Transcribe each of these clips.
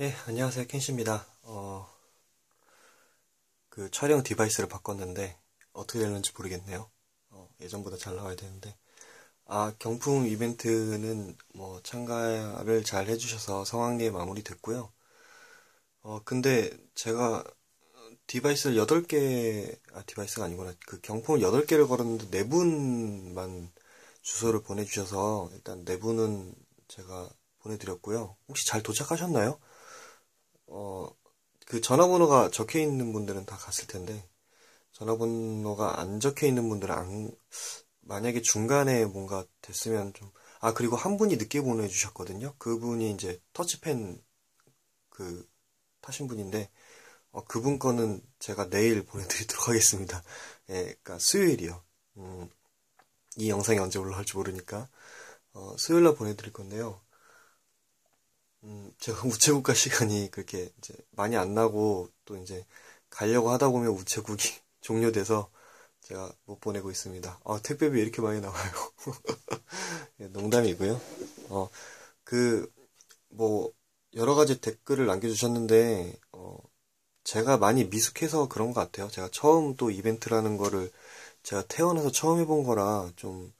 예, 안녕하세요. 켄시입니다. 어, 그 촬영 디바이스를 바꿨는데 어떻게 되는지 모르겠네요. 어, 예전보다 잘 나와야 되는데. 아, 경품 이벤트는 뭐 참가를 잘 해주셔서 성황리에 마무리됐고요. 어, 근데 제가 디바이스를 8개, 아, 디바이스가 아니구나. 그 경품을 8개를 걸었는데 4분만 주소를 보내주셔서 일단 4분은 제가 보내드렸고요. 혹시 잘 도착하셨나요? 어, 그 전화번호가 적혀 있는 분들은 다 갔을 텐데, 전화번호가 안 적혀 있는 분들은 안, 만약에 중간에 뭔가 됐으면 좀, 아, 그리고 한 분이 늦게 보내주셨거든요. 그분이 이제 터치펜 그, 타신 분인데, 어, 그분 거는 제가 내일 보내드리도록 하겠습니다. 예, 그니까 수요일이요. 음, 이 영상이 언제 올라갈지 모르니까, 어, 수요일 날 보내드릴 건데요. 음, 제가 우체국가 시간이 그렇게 이제 많이 안 나고 또 이제 가려고 하다 보면 우체국이 종료돼서 제가 못 보내고 있습니다. 아, 택배비 이렇게 많이 나와요. 예, 농담이고요. 어, 그, 뭐, 여러 가지 댓글을 남겨주셨는데, 어, 제가 많이 미숙해서 그런 것 같아요. 제가 처음 또 이벤트라는 거를 제가 태어나서 처음 해본 거라 좀,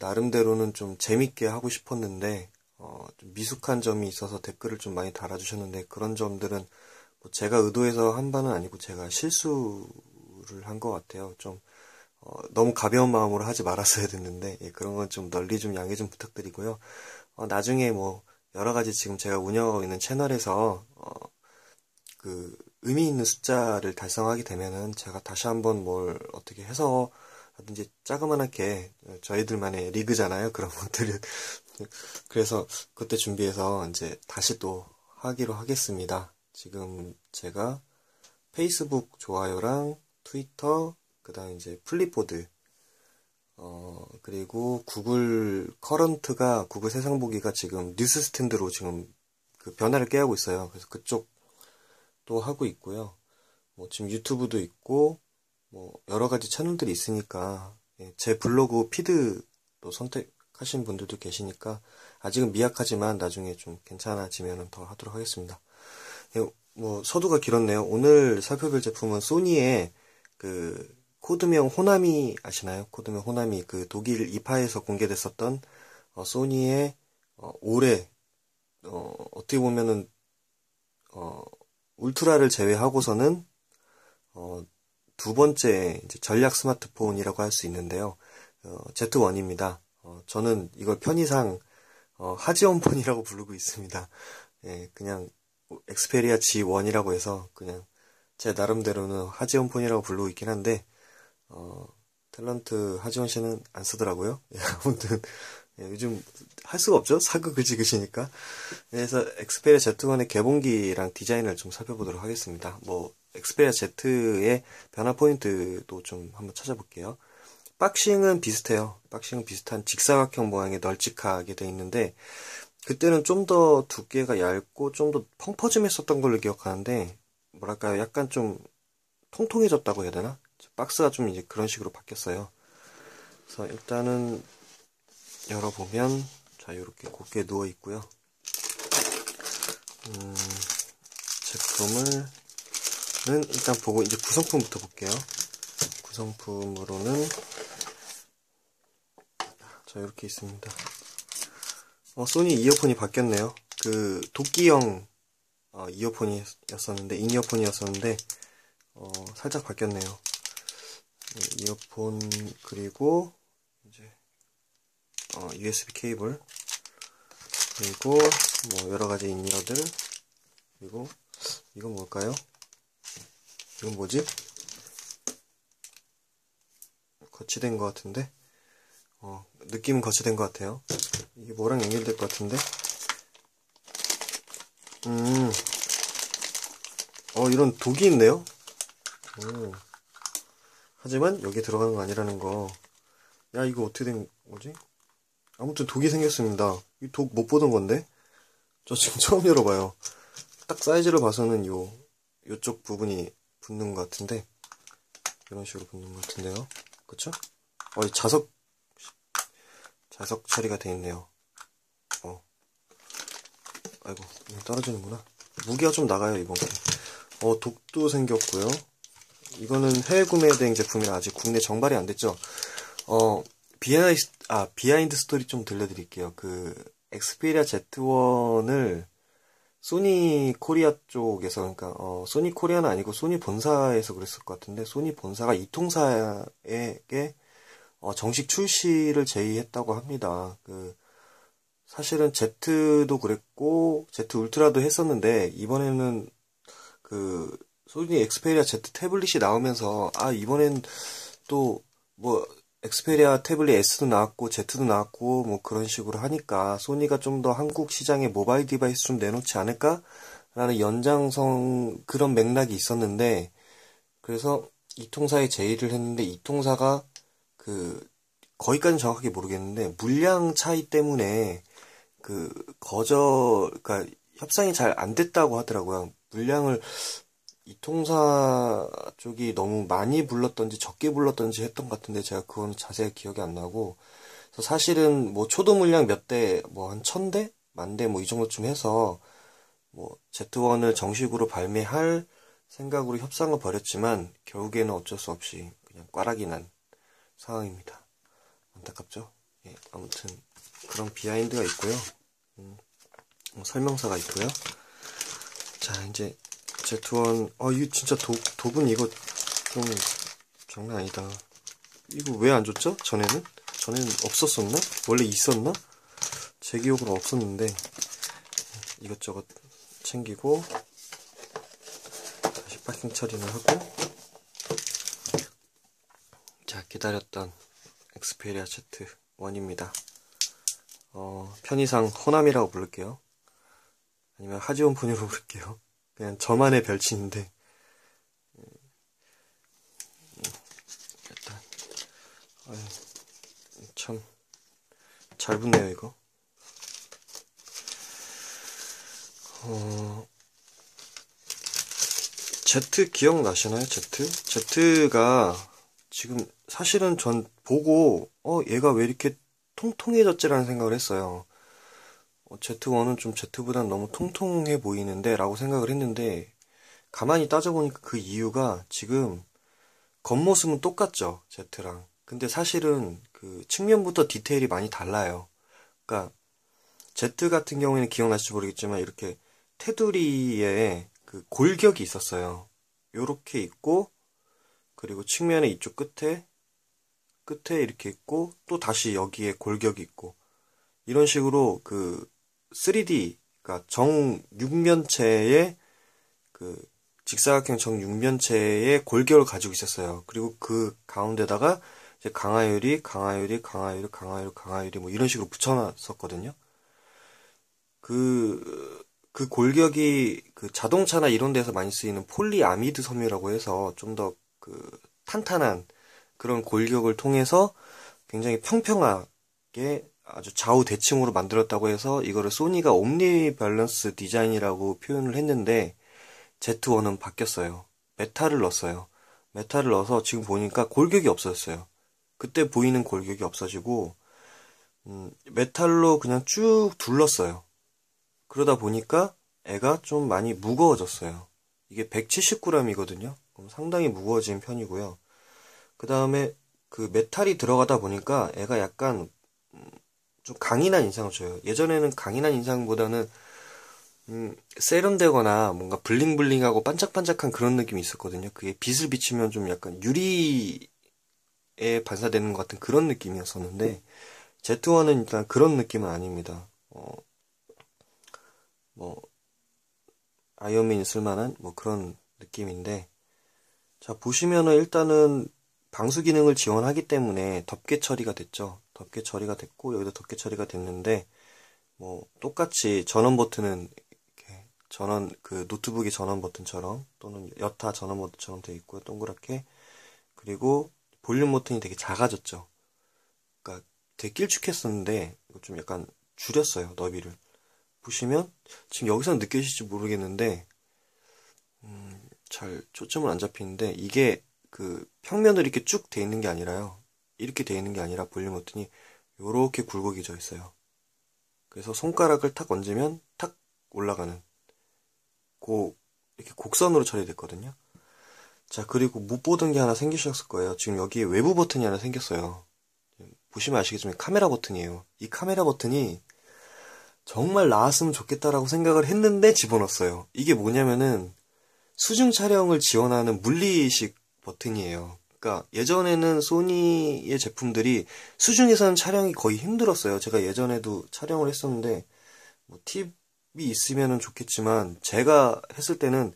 나름대로는 좀 재밌게 하고 싶었는데, 어, 좀 미숙한 점이 있어서 댓글을 좀 많이 달아주셨는데 그런 점들은 뭐 제가 의도해서 한 바는 아니고 제가 실수를 한 것 같아요. 좀 어, 너무 가벼운 마음으로 하지 말았어야 됐는데 예, 그런 건 좀 널리 좀 양해 좀 부탁드리고요. 어, 나중에 뭐 여러 가지 지금 제가 운영하고 있는 채널에서 어, 그 의미 있는 숫자를 달성하게 되면은 제가 다시 한번 뭘 어떻게 해서 하든지 자그만하게 저희들만의 리그잖아요. 그런 것들은 그래서 그때 준비해서 이제 다시 또 하기로 하겠습니다. 지금 제가 페이스북 좋아요랑 트위터, 그 다음 이제 플립보드, 어, 그리고 구글 커런트가, 구글 세상 보기가 지금 뉴스 스탠드로 지금 그 변화를 깨하고 있어요. 그래서 그쪽도 하고 있고요. 뭐 지금 유튜브도 있고, 뭐 여러 가지 채널들이 있으니까, 예, 제 블로그 피드도 선택, 하신 분들도 계시니까 아직은 미약하지만 나중에 좀 괜찮아지면 더 하도록 하겠습니다. 예, 뭐 서두가 길었네요. 오늘 살펴볼 제품은 소니의 그 코드명 호나미 아시나요? 코드명 호나미 그 독일 이파에서 공개됐었던 어, 소니의 어, 올해 어, 어떻게 보면은 어, 울트라를 제외하고서는 어, 두 번째 전략 스마트폰이라고 할 수 있는데요. 어, Z1입니다. 어, 저는 이걸 편의상 어, 하지원폰이라고 부르고 있습니다. 예, 그냥 엑스페리아 G1이라고 해서 그냥 제 나름대로는 하지원폰이라고 부르고 있긴 한데 어, 탤런트 하지원 씨는 안 쓰더라고요. 예, 아무튼 예, 요즘 할 수가 없죠. 사극을 찍으시니까. 그래서 엑스페리아 Z1의 개봉기랑 디자인을 좀 살펴보도록 하겠습니다. 뭐 엑스페리아 Z의 변화 포인트도 좀 한번 찾아볼게요. 박싱은 비슷해요. 박싱은 비슷한 직사각형 모양의 널찍하게 돼 있는데 그때는 좀 더 두께가 얇고 좀 더 펑퍼짐했었던 걸로 기억하는데 뭐랄까요 약간 좀 통통해졌다고 해야 되나? 박스가 좀 이제 그런 식으로 바뀌었어요. 그래서 일단은 열어보면 자 이렇게 곱게 누워 있고요. 음, 제품을 는 일단 보고 이제 구성품부터 볼게요. 구성품으로는 자 이렇게 있습니다 어, 소니 이어폰이 바뀌었네요 그 도끼형 어, 이어폰이었었는데 인이어폰이었었는데 어, 살짝 바뀌었네요 네, 이어폰 그리고 이제 어, USB 케이블 그리고 뭐 여러가지 인이어들 그리고 이건 뭘까요? 이건 뭐지? 거치된 것 같은데 어, 느낌은 거치된 것 같아요. 이게 뭐랑 연결될 것 같은데? 음, 어, 이런 독이 있네요? 오. 하지만 여기 들어가는 거 아니라는 거. 야, 이거 어떻게 된 거지? 아무튼 독이 생겼습니다. 이 독 못 보던 건데? 저 지금 처음 열어봐요. 딱 사이즈를 봐서는 요, 요쪽 부분이 붙는 것 같은데, 이런 식으로 붙는 것 같은데요. 그쵸? 어, 이 자석 자석 처리가 되어 있네요. 어. 아이고, 떨어지는구나. 무게가 좀 나가요, 이번 게. 어, 독도 생겼고요. 이거는 해외 구매된 제품이라 아직 국내 정발이 안 됐죠. 어, 비하이, 아, 비하인드 스토리 좀 들려드릴게요. 그, 엑스페리아 Z1을 소니 코리아 쪽에서, 그러니까, 어, 소니 코리아는 아니고 소니 본사에서 그랬을 것 같은데, 소니 본사가 이 통사에게, 어, 정식 출시를 제의했다고 합니다. 그, 사실은 Z도 그랬고, Z 울트라도 했었는데, 이번에는 그, 소니 엑스페리아 Z 태블릿이 나오면서, 아, 이번엔 또, 뭐, 엑스페리아 태블릿 S도 나왔고, Z도 나왔고, 뭐 그런 식으로 하니까, 소니가 좀 더 한국 시장에 모바일 디바이스 좀 내놓지 않을까? 라는 연장성, 그런 맥락이 있었는데, 그래서 이 통사에 제의를 했는데, 이 통사가 그, 거기까지는 정확하게 모르겠는데, 물량 차이 때문에, 그, 거절, 그니까, 협상이 잘 안 됐다고 하더라고요. 물량을 이 통사 쪽이 너무 많이 불렀던지 적게 불렀던지 했던 것 같은데 제가 그건 자세히 기억이 안 나고 그래서 사실은 뭐 초도 물량 몇 대 뭐 한 천 대? 만 대 뭐 이 정도쯤 해서 뭐 Z1을 정식으로 발매할 생각으로 협상을 벌였지만 결국에는 어쩔 수 없이 그냥 꽈락이 난 상황입니다. 안타깝죠? 예, 아무튼 그런 비하인드가 있고요. 음, 뭐 설명서가 있고요. 자, 이제 Z1, 아, 이거 진짜 도, 도분 이거 좀 장난 아니다. 이거 왜 안 줬죠? 전에는? 전에는 없었었나? 원래 있었나? 제 기억으로 없었는데, 이것저것 챙기고, 다시 파킹 처리를 하고, 자, 기다렸던 엑스페리아 Z1입니다. 어, 편의상 호남이라고 부를게요. 아니면 하지원 폰으로 부를게요. 그냥 저만의 별칭인데 일단 참 잘 붙네요 이거 어, Z 기억나시나요? Z? Z가 지금 사실은 전 보고 어 얘가 왜 이렇게 통통해졌지라는 생각을 했어요. 어, Z1은 좀 Z보단 너무 통통해 보이는데 라고 생각을 했는데 가만히 따져보니까 그 이유가 지금 겉모습은 똑같죠 Z랑. 근데 사실은 그 측면부터 디테일이 많이 달라요. 그러니까 Z 같은 경우에는 기억나실지 모르겠지만 이렇게 테두리에 그 골격이 있었어요. 요렇게 있고 그리고 측면의 이쪽 끝에 끝에 이렇게 있고 또 다시 여기에 골격이 있고 이런 식으로 그 3D, 그러니까 정육면체의 그 직사각형 정육면체의 골격을 가지고 있었어요. 그리고 그 가운데다가 이제 강화유리, 강화유리, 강화유리, 강화유리, 강화유리 뭐 이런 식으로 붙여놨었거든요. 그, 그 골격이 그 자동차나 이런 데서 많이 쓰이는 폴리아미드 섬유라고 해서 좀 더 그 탄탄한 그런 골격을 통해서 굉장히 평평하게 아주 좌우 대칭으로 만들었다고 해서 이거를 소니가 옴니 밸런스 디자인이라고 표현을 했는데 Z1은 바뀌었어요. 메탈을 넣었어요. 메탈을 넣어서 지금 보니까 골격이 없어졌어요. 그때 보이는 골격이 없어지고 음, 메탈로 그냥 쭉 둘렀어요. 그러다 보니까 애가 좀 많이 무거워졌어요. 이게 170g이거든요. 그럼 상당히 무거워진 편이고요. 그 다음에 그 메탈이 들어가다 보니까 애가 약간 좀 강인한 인상을 줘요. 예전에는 강인한 인상보다는 음, 세련되거나 뭔가 블링블링하고 반짝반짝한 그런 느낌이 있었거든요. 그게 빛을 비치면 좀 약간 유리에 반사되는 것 같은 그런 느낌이었었는데 Z1은 일단 그런 느낌은 아닙니다. 어, 뭐 아이언맨이 쓸만한 뭐 그런 느낌인데 자 보시면은 일단은 방수 기능을 지원하기 때문에 덮개 처리가 됐죠. 덮개 처리가 됐고 여기도 덮개 처리가 됐는데 뭐 똑같이 전원 버튼은 이렇게 전원 그 노트북의 전원 버튼처럼 또는 여타 전원 버튼처럼 되어 있고요. 동그랗게 그리고 볼륨 버튼이 되게 작아졌죠. 그러니까 되게 길쭉했었는데 좀 약간 줄였어요. 너비를. 보시면 지금 여기서 느껴지실지 모르겠는데 음, 잘 초점은 안 잡히는데 이게 그 평면으로 이렇게 쭉 돼 있는 게 아니라요. 이렇게 되어 있는 게 아니라 볼륨 버튼이 이렇게 굴곡이 져 있어요. 그래서 손가락을 탁 얹으면 탁 올라가는 고, 이렇게 곡선으로 처리됐거든요. 자, 그리고 못 보던 게 하나 생기셨을 거예요. 지금 여기 외부 버튼이 하나 생겼어요. 보시면 아시겠지만 카메라 버튼이에요. 이 카메라 버튼이 정말 나왔으면 좋겠다라고 생각을 했는데 집어넣었어요. 이게 뭐냐면은 수중 촬영을 지원하는 물리식 버튼이에요. 그러니까 예전에는 소니의 제품들이 수중에서는 촬영이 거의 힘들었어요. 제가 예전에도 촬영을 했었는데 뭐 팁이 있으면 좋겠지만 제가 했을 때는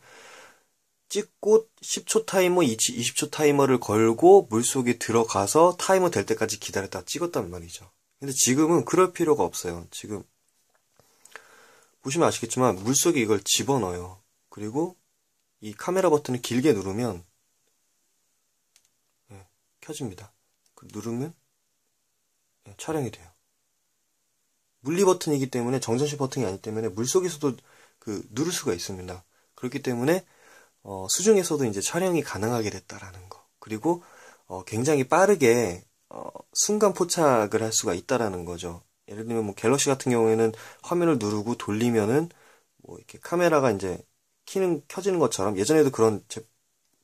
찍고 10초 타이머, 20 초 타이머를 걸고 물속에 들어가서 타이머 될 때까지 기다렸다 찍었단 말이죠. 근데 지금은 그럴 필요가 없어요. 지금 보시면 아시겠지만 물속에 이걸 집어넣어요. 그리고 이 카메라 버튼을 길게 누르면 네, 켜집니다. 그 누르면 네, 촬영이 돼요. 물리 버튼이기 때문에 정전식 버튼이 아니기 때문에 물 속에서도 그 누를 수가 있습니다. 그렇기 때문에 어, 수중에서도 이제 촬영이 가능하게 됐다라는 거. 그리고 어, 굉장히 빠르게 어, 순간 포착을 할 수가 있다라는 거죠. 예를 들면 뭐 갤럭시 같은 경우에는 화면을 누르고 돌리면은 뭐 이렇게 카메라가 이제 키는 켜지는 것처럼 예전에도 그런 제,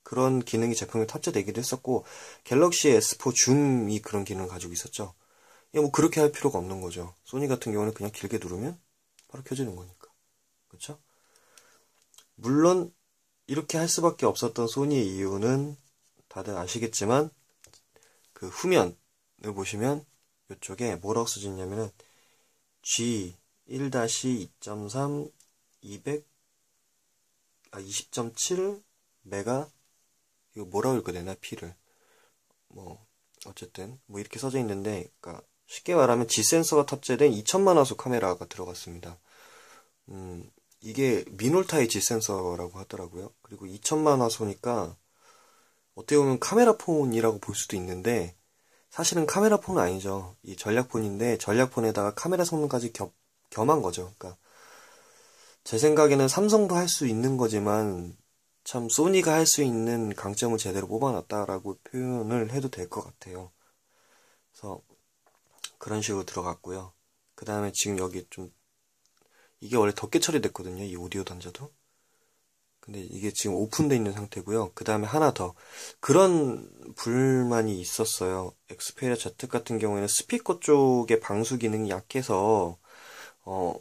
그런 기능이 제품에 탑재되기도 했었고 갤럭시 S4 줌이 그런 기능을 가지고 있었죠. 뭐 그렇게 할 필요가 없는 거죠. 소니 같은 경우는 그냥 길게 누르면 바로 켜지는 거니까. 그렇죠? 물론 이렇게 할 수밖에 없었던 소니의 이유는 다들 아시겠지만 그 후면을 보시면 이쪽에 뭐라고 써졌냐면은 G 1-2.3 200 아 20.7 메가 이거 뭐라고 읽어야 되나 P를 뭐 어쨌든 뭐 이렇게 써져 있는데 그러니까 쉽게 말하면 G 센서가 탑재된 2천만 화소 카메라가 들어갔습니다. 음, 이게 미놀타의 G 센서라고 하더라고요. 그리고 2천만 화소니까 어떻게 보면 카메라 폰이라고 볼 수도 있는데 사실은 카메라 폰은 아니죠. 이 전략폰인데 전략폰에다가 카메라 성능까지 겹, 겸한 거죠. 그러니까 제 생각에는 삼성도 할 수 있는 거지만 참 소니가 할 수 있는 강점을 제대로 뽑아놨다라고 표현을 해도 될 것 같아요. 그래서 그런 식으로 들어갔고요. 그 다음에 지금 여기 좀 이게 원래 덮개 처리됐거든요. 이 오디오 단자도. 근데 이게 지금 오픈되어 있는 상태고요. 그 다음에 하나 더. 그런 불만이 있었어요. 엑스페리아 Z 같은 경우에는 스피커 쪽에 방수 기능이 약해서, 어,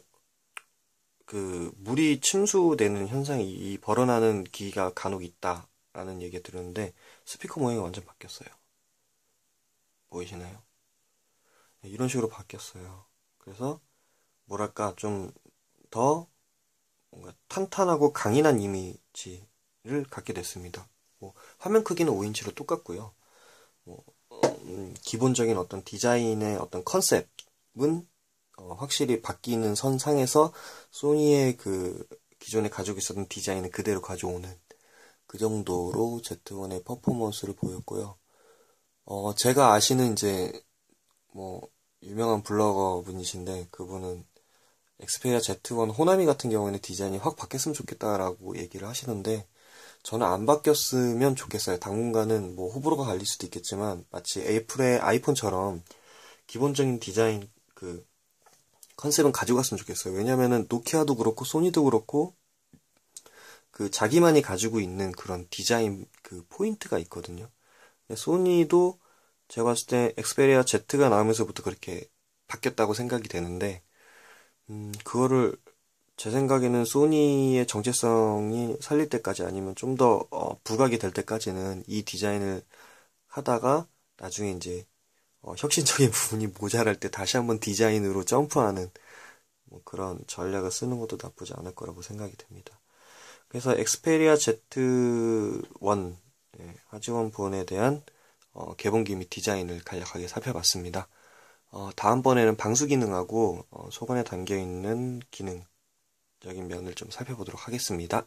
그, 물이 침수되는 현상이 벌어나는 기기가 간혹 있다라는 얘기 들었는데, 스피커 모양이 완전 바뀌었어요. 보이시나요? 네, 이런 식으로 바뀌었어요. 그래서, 뭐랄까, 좀 더 뭔가 탄탄하고 강인한 이미지를 갖게 됐습니다. 뭐 화면 크기는 5인치로 똑같고요. 뭐, 음, 기본적인 어떤 디자인의 어떤 컨셉은 어, 확실히 바뀌는 선상에서 소니의 그 기존에 가지고 있었던 디자인을 그대로 가져오는 그 정도로 Z1의 퍼포먼스를 보였고요. 어, 제가 아시는 이제 뭐 유명한 블로거 분이신데 그분은 엑스페리아 Z1 호나미 같은 경우에는 디자인이 확 바뀌었으면 좋겠다라고 얘기를 하시는데 저는 안 바뀌었으면 좋겠어요. 당분간은 뭐 호불호가 갈릴 수도 있겠지만 마치 애플의 아이폰처럼 기본적인 디자인 그 컨셉은 가져갔으면 좋겠어요. 왜냐면은 노키아도 그렇고 소니도 그렇고 그 자기만이 가지고 있는 그런 디자인 그 포인트가 있거든요. 소니도 제가 봤을 때 엑스페리아 Z가 나오면서부터 그렇게 바뀌었다고 생각이 되는데 음, 그거를 제 생각에는 소니의 정체성이 살릴 때까지 아니면 좀더 어, 부각이 될 때까지는 이 디자인을 하다가 나중에 이제 어, 혁신적인 부분이 모자랄 때 다시 한번 디자인으로 점프하는 뭐 그런 전략을 쓰는 것도 나쁘지 않을 거라고 생각이 됩니다. 그래서 엑스페리아 Z1 예, 하지원 본에 대한 어, 개봉기 및 디자인을 간략하게 살펴봤습니다. 어, 다음번에는 방수 기능하고 어, 소관에 담겨 있는 기능적인 면을 좀 살펴보도록 하겠습니다.